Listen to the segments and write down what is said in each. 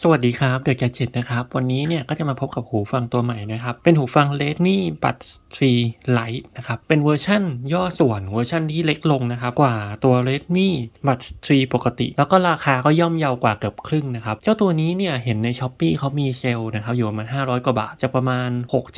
สวัสดีครับเดอะแกจิตนะครับ วันนี้เนี่ยก็จะมาพบกับหูฟังตัวใหม่นะครับ เป็นหูฟัง Redmi Buds 3 Lite นะครับ เป็นเวอร์ชั่นย่อส่วนเวอร์ชั่นที่เล็กลงนะครับ กว่าตัว Redmi Buds 3ปกติ แล้วก็ราคาก็ย่อมเยาวกว่าเกือบครึ่งนะครับ เจ้าตัวนี้เนี่ยเห็นใน s h อ p e e เขามีเซลล์นะครับ อยู่ประมาณ 500 กว่าบาท จะประมาณ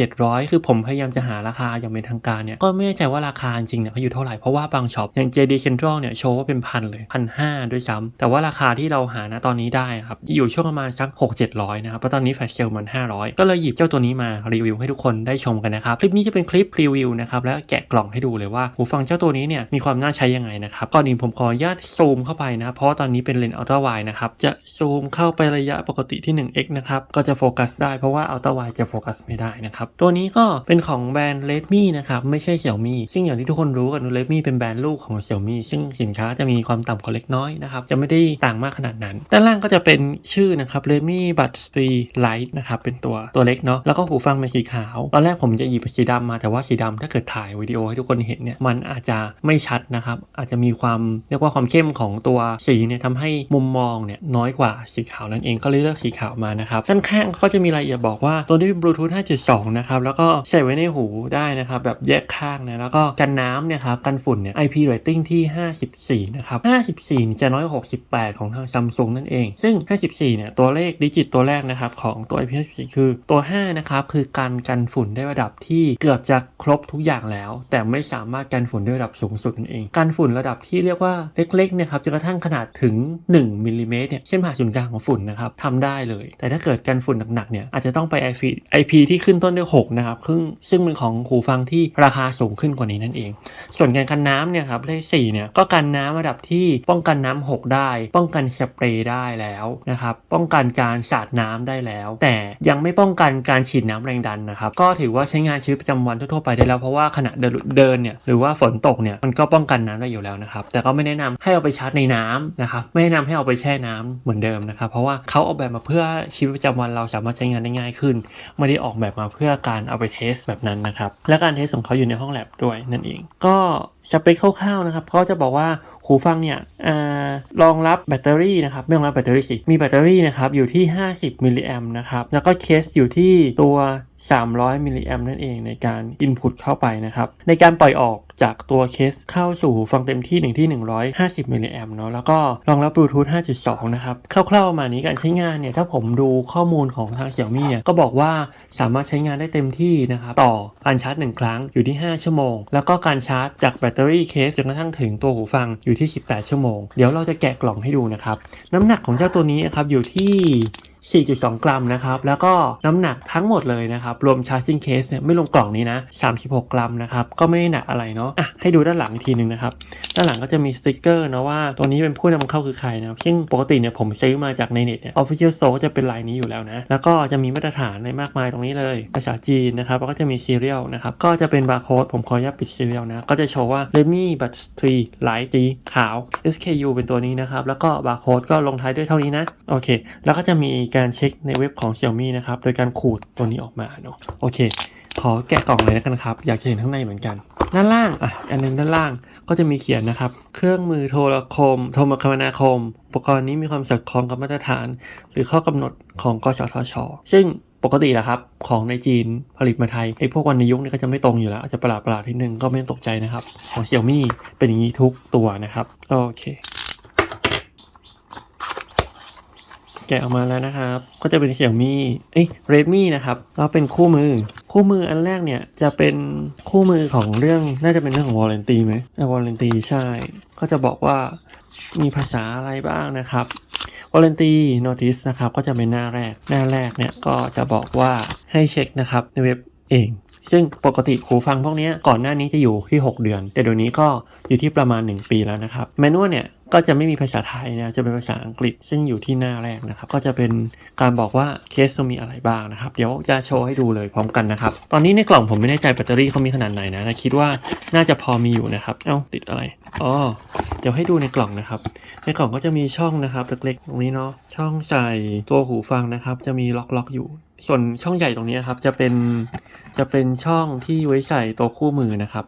6-700 คือผมพยายามจะหาราคาอย่างเป็นทางการเนี่ยก็ไม่แน่ใจว่าราคาจริงเนี่ยเขาอยู่เท่าไหร่เพราะว่าบางช็อปอย่าง JD Central เนี่ยโชว์ว่าเป็นพันเลยพันห้าด้วยซ้ำแต่ว่าราคาที่เราหานะตอนนี้ได้ครับอยู่ช่วงประมาณสัก 6 700 นะครับเพราะตอนนี้แฟลชเซลมัน 500 ก็เลยหยิบเจ้าตัวนี้มารีวิวให้ทุกคนได้ชมกันนะครับ คลิปนี้จะเป็นคลิปรีวิวนะครับ และแกะกล่องให้ดูเลยว่าหูฟังเจ้าตัวนี้เนี่ยมีความน่าใช้ยังไงนะครับ ก่อนอื่นผมขออนุญาตซูมเข้าไปนะครับเพราะตอนนี้เป็นเลนส์อัลตร้าไวนะครับ จะซูมเข้าไประยะปกติที่ 1x นะครับ ก็จะโฟกัสได้เพราะว่าอัลตร้าไวจะโฟกัสไม่ได้นะครับ ตัวนี้ก็เป็นของแบรนด์ Redmi นะครับ ไม่ใช่ Xiaomi ซึ่งอย่างที่ทุกคนรู้กัน Redmi เป็นแบรนด์ลูกของ Xiaomi ซึ่งสินค้าจะมีความต่ำกว่าเล็กน้อยนะครับ จะไม่ได้ต่างมากขนาดนั้น ด้านล่างก็จะเป็นชื่อนะครับ Redmi Buds 3 Lite นะครับ เป็นตัวตัวเล็กเนาะ แล้วก็หูฟังเป็นสีขาว ตอนแรกผมจะหยิบสีดำมาแต่ว่าสีดำถ้าเกิดถ่ายวิดีโอให้ทุกคนเห็นเนี่ย มันอาจจะไม่ชัดนะครับ อาจจะมีความเรียกว่าความเข้มของตัวสีเนี่ยทำให้มุมมองเนี่ยน้อยกว่าสีขาวนั่นเอง ก็เลยเลือกสีขาวมานะครับ ด้านข้างก็จะมีรายละเอียดบอกว่าตัวนี้เป็นบลูทูธ5.2 นะครับ แล้วก็ใส่ไว้ในหูได้นะครับ แบบแยกข้างนะ แล้วก็กันน้ำเนี่ยครับ กันฝุ่นเนี่ย IP rating ที่ 54 นะครับ 54 จะน้อยกว่า68 ของทางซัมซุงนั่นเอง ซึ่ง 54 เนี่ยตัวัวเลขดิจิตตัวแรกนะครับของตัว IP 54คือตัว 5 นะครับ คือการกันฝุ่นได้ระดับที่เกือบจะครบทุกอย่างแล้ว แต่ไม่สามารถกันฝุ่นได้ระดับสูงสุดนั่นเองกันฝุ่นระดับที่เรียกว่าเล็กๆเนะครับจนกระทั่งขนาดถึง 1มิลลิเมตรเนี่ยเช่นผ่าศูนย์กลางของฝุ่นนะครับทำได้เลย แต่ถ้าเกิดกันฝุ่นหนักๆเนี่ยอาจจะต้องไป IP IP ที่ขึ้นต้นด้วย6นะครับซึ่งซึ่งเป็นของหูฟังที่ราคาสูงขึ้นกว่านี้นั่นเอง ส่วนการกันน้ำเนี่ยครับเลข4เนี่ยก็กันน้ำระดับที่ป้องกันน้ำหกได้ ป้องกันสเปรย์ได้แล้วนะครับป้องกันการสาดน้ำได้แล้ว แต่ยังไม่ป้องกันการฉีดน้ำแรงดันนะครับก็ถือว่าใช้งานชีวิตประจำวันทั่วๆไปได้แล้วเพราะว่าขณะเดินเดินเนี่ยหรือว่าฝนตกเนี่ยมันก็ป้องกันน้ำได้อยู่แล้วนะครับแต่ก็ไม่แนะนำให้เอาไปชาร์จในน้ำนะครับไม่แนะนำให้เอาไปแช่น้ำเหมือนเดิมนะครับเพราะว่าเขาออกแบบมาเพื่อชีวิตประจำวันเราสามารถใช้งานได้ง่ายขึ้น ไม่ได้ออกแบบมาเพื่อการเอาไปเทสแบบนั้นนะครับและการเทสของเขาอยู่ในห้องแลบด้วยนั่นเอง ก็ สเปคคร่าวๆนะครับเขาจะบอกว่าหูฟังเนี่ยอรองรับแบตเตอรี่นะครับไม่รองรับแบตเตอรี่สิ มีแบตเตอรี่นะครับอยู่ที่ 50มิลลิแอมนะครับแล้วก็เคสอยู่ที่ตัว300มิลลิแอมนั่นเองในการ Input เข้าไปนะครับ ในการปล่อยออกจากตัวเคสเข้าสู่หูฟังเต็มที่หนึ่งที่ 150มิลลิแอมเนาะแล้วก็รองรับบลูทูธ5.2 นะครับ คร่าวๆประมาณนี้การใช้งานเนี่ย ถ้าผมดูข้อมูลของทาง Xiaomi เนี่ย ก็บอกว่าสามารถใช้งานได้เต็มที่นะครับ ต่อการชาร์จ 1 ครั้งอยู่ที่ 5 ชั่วโมง แล้วก็การชาร์จจากแบตเตอรี่เคสจนกระทั่งถึงตัวหูฟังอยู่ที่ 18 ชั่วโมง เดี๋ยวเราจะแกะกล่องให้ดูนะครับน้ำหนักของเจ้าตัวนี้นะครับอยู่ที่ 4.2 กรัมนะครับ แล้วก็น้ำหนักทั้งหมดเลยนะครับ รวมชาร์จิ่งเคสเนี่ยไม่ลงกล่องนี้นะ 36 กรัมนะครับ ก็ไม่ได้หนักอะไรเนาะ อะ ให้ดูด้านหลังอีกทีหนึ่งนะครับ ด้านหลังก็จะมีสติกเกอร์นะว่า ตัวนี้เป็นผู้นำเข้าคือใครนะครับซึ่งปกติเนี่ยผมซื้อมาจากในเน็ตเนี่ย Official s o จะเป็นลายนี้อยู่แล้วนะ แล้วก็จะมีมาตรฐานในมากมายตรงนี้เลย ภาษาจีนนะครับ แล้วก็จะมีซีเรียลนะครับ ก็จะเป็นบาร์โค้ด ผมขออนุญาตปิดซีเรียลนะ ก็จะโชว์ว่า Redmi Buds 3 Lite สีขาว SKU เป็นตัวนี้นะครับ แล้วก็บาร์โค้ดก็ลงท้ายด้วยเท่านี้นะ โอเค แล้วก็จะมีการเช็คในเว็บของ Xiaomi นะครับ โดยการขูดตัวนี้ออกมาเนาะโอเค ขอแกะกล่องเลยแล้วกันครับ อยากจะเห็นข้างในเหมือนกัน ด้านล่างอะอันนึงด้านล่างก็จะมีเขียนนะครับ เครื่องมือโทรคม โทรคมนาคม อุปกรณ์นี้มีความสอดคล้องกับมาตรฐาน หรือข้อกำหนดของกสทช ซึ่งปกติแหละครับ ของในจีนผลิตมาไทยไอ้พวกวันในยุคนี้ก็จะไม่ตรงอยู่แล้ว อาจจะประหลาดประหลาดทีนึงก็ไม่ต้องตกใจนะครับ ของ Xiaomi เป็นอย่างนี้ทุกตัวนะครับ โอเค แกะออกมาแล้วนะครับ ก็จะเป็น Xiaomi เอ้ย Redmi นะครับแล้วเป็นคู่มือ คู่มืออันแรกเนี่ยจะเป็นคู่มือของเรื่องน่าจะเป็นเรื่องของ warranty ไหมอะ warranty ใช่ ก็จะบอกว่ามีภาษาอะไรบ้างนะครับ warranty notice นะครับก็จะเป็นหน้าแรกหน้าแรกเนี่ยก็จะบอกว่าให้เช็คนะครับในเว็บเองซึ่งปกติหูฟังพวกนี้ก่อนหน้านี้จะอยู่ที่ 6 เดือน แต่เดี๋ยวนี้ก็อยู่ที่ประมาณ 1 ปีแล้วนะครับ แมนนวลเนี่ย ก็จะไม่มีภาษาไทยนะจะเป็นภาษาอังกฤษซึ่งอยู่ที่หน้าแรกนะครับ ก็จะเป็นการบอกว่าเคสมีอะไรบ้างนะครับ เดี๋ยวจะโชว์ให้ดูเลยพร้อมกันนะครับ ตอนนี้ในกล่องผมไม่แน่ใจแบตเตอรี่เขามีขนาดไหนนะแต่คิดว่าน่าจะพอมีอยู่นะครับ เอ้าติดอะไรอ๋อเดี๋ยวให้ดูในกล่องนะครับ ในกล่องก็จะมีช่องนะครับเล็กๆตรงนี้เนาะช่องใส่ตัวหูฟังนะครับ จะมีล็อกๆอยู่ส่วนช่องใหญ่ตรงนี้ครับจะเป็นจะเป็นช่องที่ไว้ใส่ตัวคู่มือนะครับ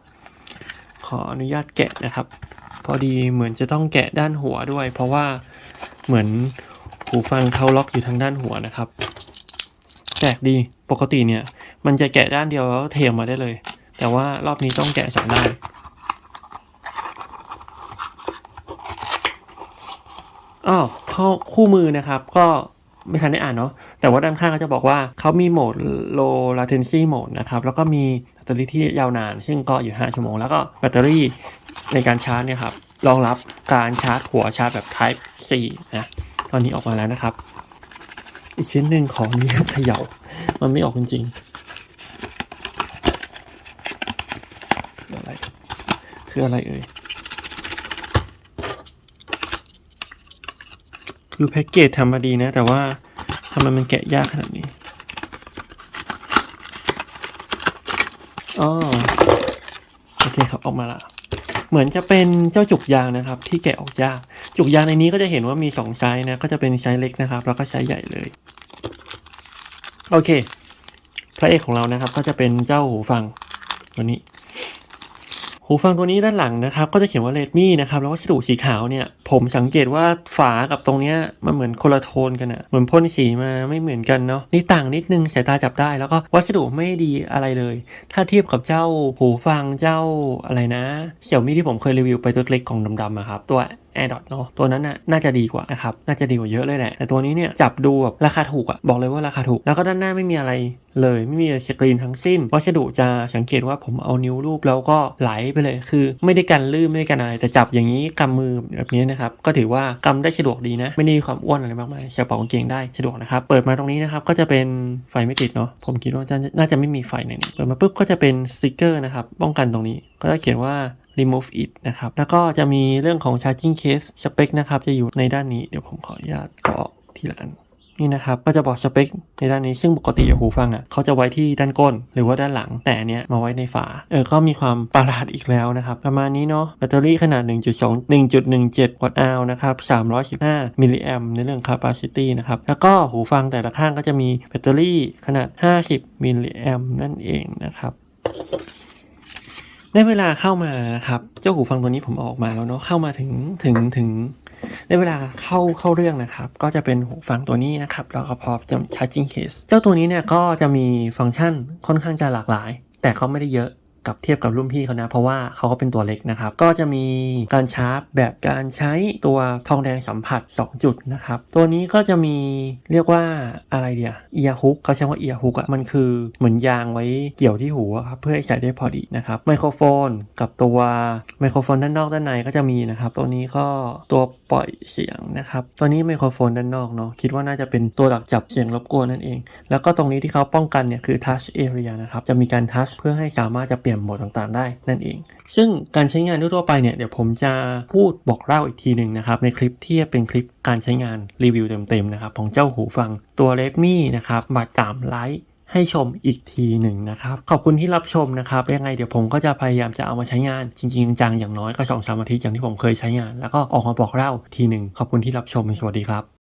ขออนุญาตแกะนะครับ พอดีเหมือนจะต้องแกะด้านหัวด้วย เพราะว่าเหมือนหูฟังเขาล็อกอยู่ทางด้านหัวนะครับแปลกดีปกติเนี่ย มันจะแกะด้านเดียวแล้วเทมาได้เลย แต่ว่ารอบนี้ต้องแกะสองด้านอ้าวเข้าคู่มือนะครับ ก็ไม่ทันได้อ่านเนาะแต่ว่าด้านข้างก็จะบอกว่าเขามีโหมด low latency mode นะครับ แล้วก็มีแบตเตอรี่ที่ยาวนาน ซึ่งก็อยู่ 5 ชั่วโมง แล้วก็แบตเตอรี่ ในการชาร์จเนี่ยครับรองรับการชาร์จหัวชาร์จแบบ Type C นะตอนนี้ออกมาแล้วนะครับ อีกชิ้นหนึ่งของนี้เขย่ามันไม่ออกจริงๆคืออะไรคืออะไรเอ่ยคือแพ็กเกจทำมาดีนะ แต่ว่าทำไมมันแกะยากขนาดนี้อ๋อโอเคครับ ออกมาละ เหมือนจะเป็นเจ้าจุกยางนะครับ ที่แกะออกยาก จุกยางในนี้ก็จะเห็นว่ามีสองไซส์นะก็จะเป็นไซส์เล็กนะครับ แล้วก็ไซส์ใหญ่เลยโอเค พระเอกของเรานะครับ ก็จะเป็นเจ้าหูฟังตัวนี้ หูฟังตัวนี้ด้านหลังนะครับก็จะเขียนว่า Redmi นะครับแล้ววัสดุสีขาวเนี่ยผมสังเกตว่าฝากับตรงเนี้ยมันเหมือนคนละโทนกันอะเหมือนพ่นสีมาไม่เหมือนกันเนาะนี่ต่างนิดนึงสายตาจับได้แล้วก็วัสดุไม่ดีอะไรเลย ถ้าเทียบกับเจ้าหูฟังเจ้าอะไรนะเสี่ยวมี่ที่ผมเคยรีวิวไปตัวเล็กของดำๆอะครับตัว AirDot เนาะตัวนั้นน่ะน่าจะดีกว่านะครับน่าจะดีกว่าเยอะเลยแหละ แต่ตัวนี้เนี่ยจับดูแบบราคาถูกอะบอกเลยว่าราคาถูก แล้วก็ด้านหน้าไม่มีอะไรเลยไม่มีสกรีนทั้งสิ้น วัสดุจะสังเกตว่าผมเอานิ้วรูปแล้วก็ไหลไปเลย คือไม่ได้กันลื่นไม่ได้กันอะไร แต่จับอย่างนี้กำมือแบบนี้นะครับ ก็ถือว่ากำได้สะดวกดีนะ ไม่ได้มีความอ้วนอะไรมากมายใส่กระเป๋ากางเกงได้สะดวกนะครับ เปิดมาตรงนี้นะครับก็จะเป็นไฟไม่ติดเนาะ ผมคิดว่าน่าจะไม่มีไฟในนี้เปิดมาปุ๊บก็จะเป็นสติกเกอร์นะครับ ป้องกันตรงนี้ ก็จะเขียนว่า remove it นะครับ แล้วก็จะมีเรื่องของ charging case สเปคนะครับ จะอยู่ในด้านนี้ เดี๋ยวผมขออนุญาตกรอกทีละอันนี่นะครับก็จะบอกสเปคในด้านนี้ซึ่งปกติหูฟังอะเขาจะไว้ที่ด้านก้น หรือว่าด้านหลัง แต่เนี้ยมาไว้ในฝาเออก็มีความประหลาดอีกแล้วนะครับ ประมาณนี้เนาะแบตเตอรี่ขนาด 1.2 1.17 วัตต์อาวนะครับ 315 มิลลิแอมในเรื่อง capacity นะครับ แล้วก็หูฟังแต่ละข้างก็จะมีแบตเตอรี่ขนาด 50 มิลลิแอมนั่นเองนะครับ ได้เวลาเข้ามาครับ เจ้าหูฟังตัวนี้ผมอออกมาแล้วเนาะเข้ามาถึงถึงถึง ได้เวลาเข้าเข้าเรื่องนะครับ ก็จะเป็นหูฟังตัวนี้นะครับแล้วก็พร้อมจะ charging case เจ้าตัวนี้เนี่ยก็จะมีฟังก์ชันค่อนข้างจะหลากหลาย แต่ก็ไม่ได้เยอะ กับเทียบกับรุ่นพี่เขานะ เพราะว่าเขาก็เป็นตัวเล็กนะครับ ก็จะมีการชาร์จแบบการใช้ตัวทองแดงสัมผัส 2 จุดนะครับ ตัวนี้ก็จะมีเรียกว่าอะไรเดียเอียฮุกเขาใช้ว่าเอียฮุกอะมันคือเหมือนยางไว้เกี่ยวที่หูครับเพื่อให้ใส่ได้พอดีนะครับไมโครโฟนกับตัวไมโครโฟนด้านนอกด้านในก็จะมีนะครับ ตัวนี้ก็ตัวปล่อยเสียงนะครับ ตัวนี้ไมโครโฟนด้านนอกเนาะคิดว่าน่าจะเป็นตัวดักจับเสียงรบกวนนั่นเอง แล้วก็ตรงนี้ที่เขาป้องกันเนี่ยคือ touch area นะครับจะมีการ touch เพื่อให้สามารถจะเปลี่ยนโหมดต่างๆ ได้นั่นเอง ซึ่งการใช้งานทั่วไปเนี่ยเดี๋ยวผมจะพูดบอกเล่าอีกทีหนึ่งนะครับในคลิปที่เป็นคลิปการใช้งานรีวิวเต็มๆนะครับของเจ้าหูฟังตัว Redmi นะครับบัตรตามไลท์ให้ชมอีกทีหนึ่งนะครับ ขอบคุณที่รับชมนะครับ ยังไงเดี๋ยวผมก็จะพยายามจะเอามาใช้งาน จริงๆจังๆอย่างน้อยก็สองสามอาทิตย์อย่างที่ผมเคยใช้งาน แล้วก็ออกมาบอกเล่าทีหนึ่งขอบคุณที่รับชมสวัสดีครับ